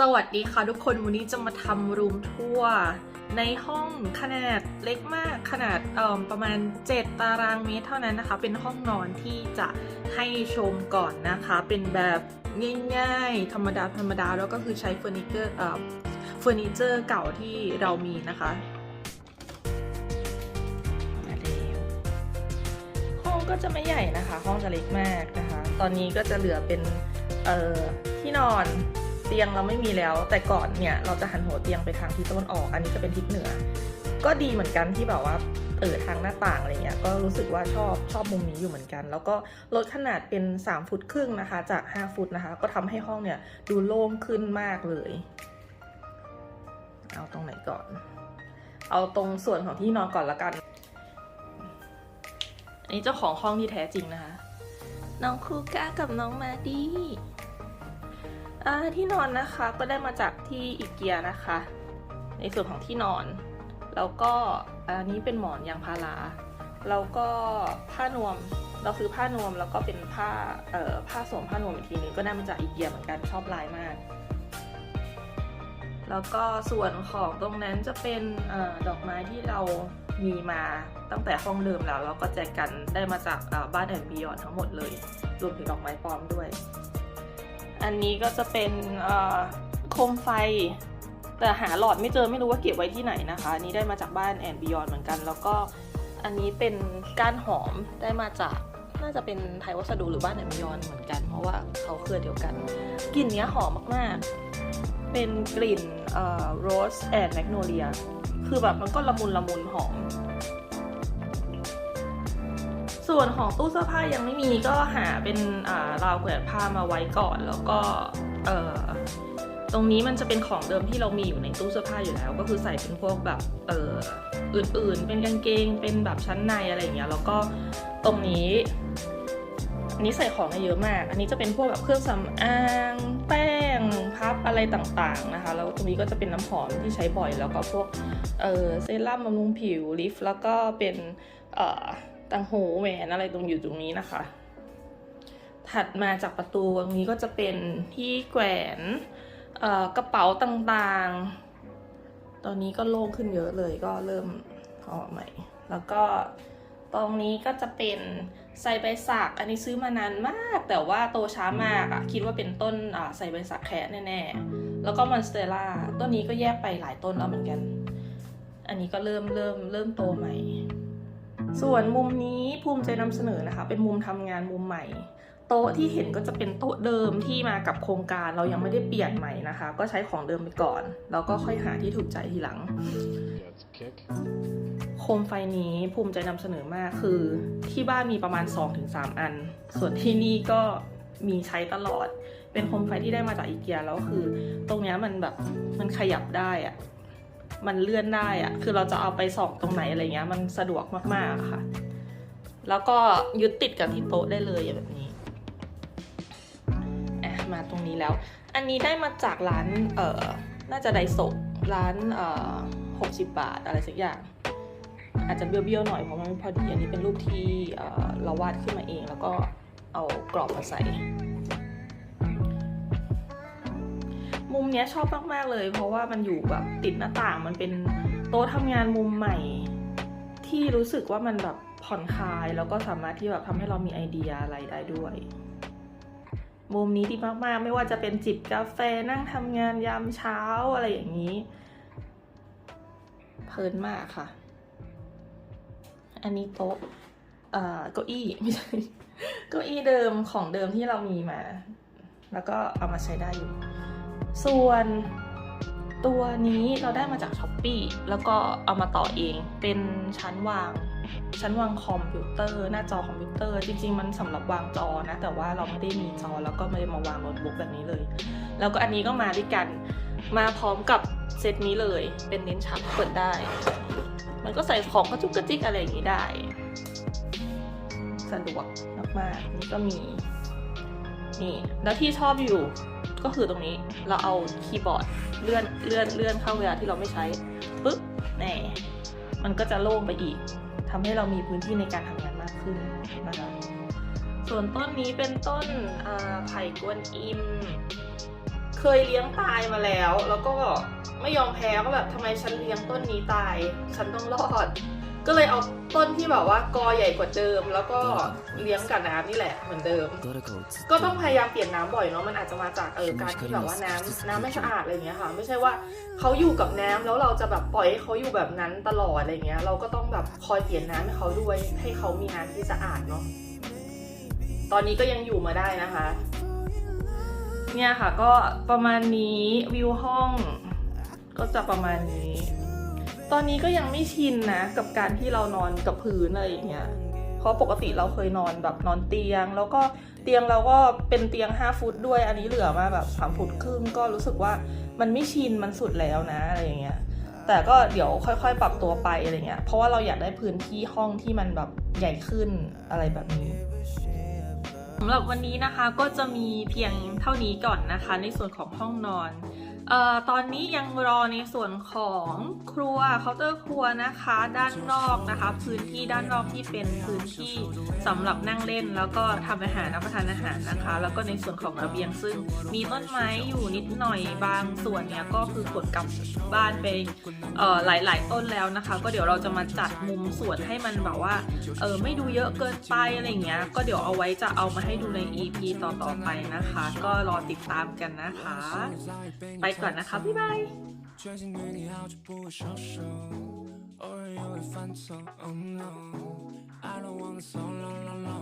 สวัสดีค่ะทุกคนวันนี้จะมาทำรูมทัวร์ในห้องขนาดเล็กมากขนาดประมาณ 7 ตารางเมตรเท่านั้นนะคะ เป็นห้องนอนที่จะให้ชมก่อนนะคะ เป็นแบบง่ายๆ ธรรมดาธรรมดาแล้วก็คือใช้เฟอร์นิเจอร์เฟอร์นิเจอร์เก่าที่เรามีนะคะมาแล้วห้องก็จะไม่ใหญ่นะคะ ห้องจะเล็กมากนะคะ ตอนนี้ก็จะเหลือเป็นที่นอน เตียงเราไม่มีแล้ว แต่ก่อนเนี่ยเราจะหันหัวเตียงไปทางทิศตะวันออก อันนี้จะเป็นทิศเหนือ ก็ดีเหมือนกันที่แบบว่าเออทางหน้าต่างอะไรเงี้ยก็รู้สึกว่าชอบชอบมุมนี้อยู่เหมือนกัน แล้วก็ลดขนาดเป็น 3 ฟุตครึ่งนะคะ จาก 5 ฟุตนะคะ ก็ทำให้ห้องเนี่ยดูโล่งขึ้นมากเลย เอาตรงไหนก่อน เอาตรงส่วนของที่นอนก่อนละกัน อันนี้เจ้าของห้องที่แท้จริงนะคะ น้องคูก้ากับน้องมาดี้ ที่นอนนะคะก็ได้มาจากที่อีเกียนะคะ ในส่วนของที่นอน แล้วก็อันนี้เป็นหมอนยางพาราแล้วก็ผ้านวมเราซื้อผ้านวมแล้วก็เป็นผ้าเอ่อผ้าสวมผ้านวมอีกทีนึงก็ได้มาจากอีเกียเหมือนกันชอบลายมาก แล้วก็ส่วนของตรงนั้นจะเป็นอดอกไม้ที่เรามีมาตั้งแต่ห้องเดิมแล้วแล้วก็แจกกันได้มาจากบ้านแอนบิยอนทั้งหมดเลยรวมถึงดอกไม้ปลอมด้วย อันนี้ก็จะเป็นโคมไฟ แต่หาหลอดไม่เจอไม่รู้ว่าเก็บไว้ที่ไหนนะคะอันนี้ได้มาจากบ้านแอนบิยอนเหมือนกัน แล้วก็อันนี้เป็นก้านหอมได้มาจากน่าจะเป็นไทยวัสดุหรือบ้านแอนบิยอนเหมือนกัน เพราะว่าเขาเครือเดียวกันกลิ่นเนี้ยหอมมากๆ เป็นกลิ่นโรสแอนด์แมกโนเลียคือแบบมันก็ละมุนละมุนหอม ส่วนของตู้เสื้อผ้ายังไม่มีก็หาเป็นราวแขวนผ้ามาไว้ก่อน แล้วก็ตรงนี้มันจะเป็นของเดิมที่เรามีอยู่ในตู้เสื้อผ้าอยู่แล้ว ก็คือใส่เป็นพวกแบบเอออื่นๆ เป็นกางเกง เป็นแบบชั้นในอะไรอย่างเงี้ย แล้วก็ตรงนี้อันนี้ใส่ของเยอะมาก อันนี้จะเป็นพวกแบบเครื่องสำอางแป้งพับอะไรต่างๆนะคะ แล้วตรงนี้ก็จะเป็นน้ำหอมที่ใช้บ่อย แล้วก็พวกเออเซรั่มบำรุงผิวลิฟต์แล้วก็เป็นเออ ต่างหูแหวนอะไรตรงอยู่ตรงนี้นะคะ ถัดมาจากประตูตรงนี้ก็จะเป็นที่แขวนเอ่อกระเป๋าต่างๆ ตอนนี้ก็โล่งขึ้นเยอะเลยก็เริ่มเออกใหม่ แล้วก็ตรงนี้ก็จะเป็นไซใบสัก อันนี้ซื้อมานานมาก แต่ว่าโตช้ามากอะคิดว่าเป็นต้นอ่าไซใบสักแคะแน่ๆ แล้วก็มอนสเตล่าต้นนี้ก็แยกไปหลายต้นแล้วเหมือนกัน อันนี้ก็เริ่มเริ่มเริ่มโตใหม่ ส่วนมุมนี้ภูมิใจนำเสนอนะคะ เป็นมุมทำงานมุมใหม่ โต๊ะที่เห็นก็จะเป็นโต๊ะเดิมที่มากับโครงการเรายังไม่ได้เปลี่ยนใหม่นะคะ ก็ใช้ของเดิมไปก่อน แล้วก็ค่อยหาที่ถูกใจทีหลังโคมไฟนี้ภูมิใจนำเสนอมากคือ ที่บ้านมีประมาณ 2-3 อัน ส่วนที่นี่ก็มีใช้ตลอด เป็นโคมไฟที่ได้มาจากอีเกียแล้วคือ ตรงนี้มันแบบมันขยับได้อะ มันเลื่อนได้อะคือเราจะเอาไปส่องตรงไหนอะไรเงี้ย มันสะดวกมากๆอะค่ะ แล้วก็ยึดติดกับที่โต๊ะได้เลยแบบนี้อะมาตรงนี้แล้ว อันนี้ได้มาจากร้านเอ่อน่าจะไดโซร้านเอ่อหกสิบบาทอะไรสักอย่าง อาจจะเบี้ยวๆหน่อยเพราะมันไม่พอดีอันนี้เป็นรูปที่เอ่อเราวาดขึ้นมาเอง แล้วก็เอากรอบมาใส่ มุมเนี้ยชอบมากๆเลย เพราะว่ามันอยู่แบบติดหน้าต่างมันเป็นโต๊ะทำงานมุมใหม่ ที่รู้สึกว่ามันแบบผ่อนคลาย แล้วก็สามารถที่แบบทำให้เรามีไอเดียอะไรได้ด้วย มุมนี้ดีมากๆ ไม่ว่าจะเป็นจิบกาแฟนั่งทำงานยามเช้าอะไรอย่างนี้ เพลินมากค่ะ อันนี้โต๊ะเอ่อเก้าอี้ไม่ใช่เก้าอี้เดิมของเดิมที่เรามีมา แล้วก็เอามาใช้ได้อยู่ ส่วนตัวนี้เราได้มาจากช้อปปีแล้วก็เอามาต่อเองเป็นชั้นวาง ชั้นวางคอมพิวเตอร์ หน้าจอคอมพิวเตอร์ จริง ๆ มันสำหรับวางจอนะ แต่ว่าเราไม่ได้มีจอแล้วก็ไม่ได้มาวางโน้ตบุ๊กแบบนี้เลย แล้วก็อันนี้ก็มาด้วยกันมาพร้อมกับเซตนี้เลย เป็นเน้นชักเปิดได้ มันก็ใส่ของกระจุกกระจิกอะไรอย่างนี้ได้ สะดวกมากๆนี่ก็มีนี่แล้วที่ชอบอยู่ ก็คือตรงนี้เราเอาคีย์บอร์ดเลื่อนเลื่อนเลื่อนเข้าเวลาที่เราไม่ใช้ปุ๊บแน่มันก็จะโล่งไปอีกทำให้เรามีพื้นที่ในการทำงานมากขึ้นนะคะส่วนต้นนี้เป็นต้นไผ่กวนอิม เคยเลี้ยงตายมาแล้ว แล้วก็ไม่ยอมแพ้ก็แบบทำไมฉันเลี้ยงต้นนี้ตาย ฉันต้องรอด ก็เลยเอาต้นที่แบบว่ากอใหญ่กว่าเดิม แล้วก็เลี้ยงกับน้ำนี่แหละเหมือนเดิม ก็ต้องพยายามเปลี่ยนน้ำบ่อยเนาะมันอาจจะมาจากเออการที่แบบว่าน้ำน้ำไม่สะอาดอะไรเงี้ยค่ะ ไม่ใช่ว่าเขาอยู่กับน้ำแล้วเราจะแบบปล่อยให้เขาอยู่แบบนั้นตลอดอะไรเงี้ย เราก็ต้องแบบคอยเปลี่ยนน้ำให้เขาด้วยให้เขามีน้ำที่สะอาดเนาะตอนนี้ก็ยังอยู่มาได้นะคะ เนี่ยค่ะก็ประมาณนี้วิวห้องก็จะประมาณนี้ ตอนนี้ก็ยังไม่ชินนะ กับการที่เรานอนกับพื้นอะไรอย่างเงี้ย เพราะปกติเราเคยนอนแบบนอนเตียง แล้วก็เตียงเราก็เป็นเตียง 5 ฟุตด้วย อันนี้เหลือมาแบบ3ฟุตครึ่งก็รู้สึกว่ามันไม่ชินมันสุดแล้วนะอะไรอย่างเงี้ย แต่ก็เดี๋ยวค่อยๆ ปรับตัวไปอะไรเงี้ย เพราะว่าเราอยากได้พื้นที่ห้องที่มันแบบใหญ่ขึ้นอะไรแบบนี้สำหรับวันนี้นะคะก็จะมีเพียงเท่านี้ก่อนนะคะ ในส่วนของห้องนอน เอ่อตอนนี้ยังรอในส่วนของครัวเคาน์เตอร์ครัวนะคะ ด้านนอกนะคะ พื้นที่ด้านนอกที่เป็นพื้นที่สำหรับนั่งเล่น แล้วก็ทำอาหารรับประทานอาหารนะคะ แล้วก็ในส่วนของระเบียงซึ่งมีต้นไม้อยู่นิดหน่อยบางส่วนเนี้ยก็คือขนกลับบ้านไปเอ่อหลาย ๆ ต้นแล้วนะคะ ก็เดี๋ยวเราจะมาจัดมุมสวนให้มันแบบว่าเออไม่ดูเยอะเกินไปอะไรเงี้ยก็เดี๋ยวเอาไว้จะเอามาให้ดูใน EP ต่อๆไปนะคะ ก็รอติดตามกันนะคะ ไปก่อนนะคะ บ๊ายบาย 专心对你好就不会收手，偶尔也会犯错。Oh no, I don't wanna so long long long.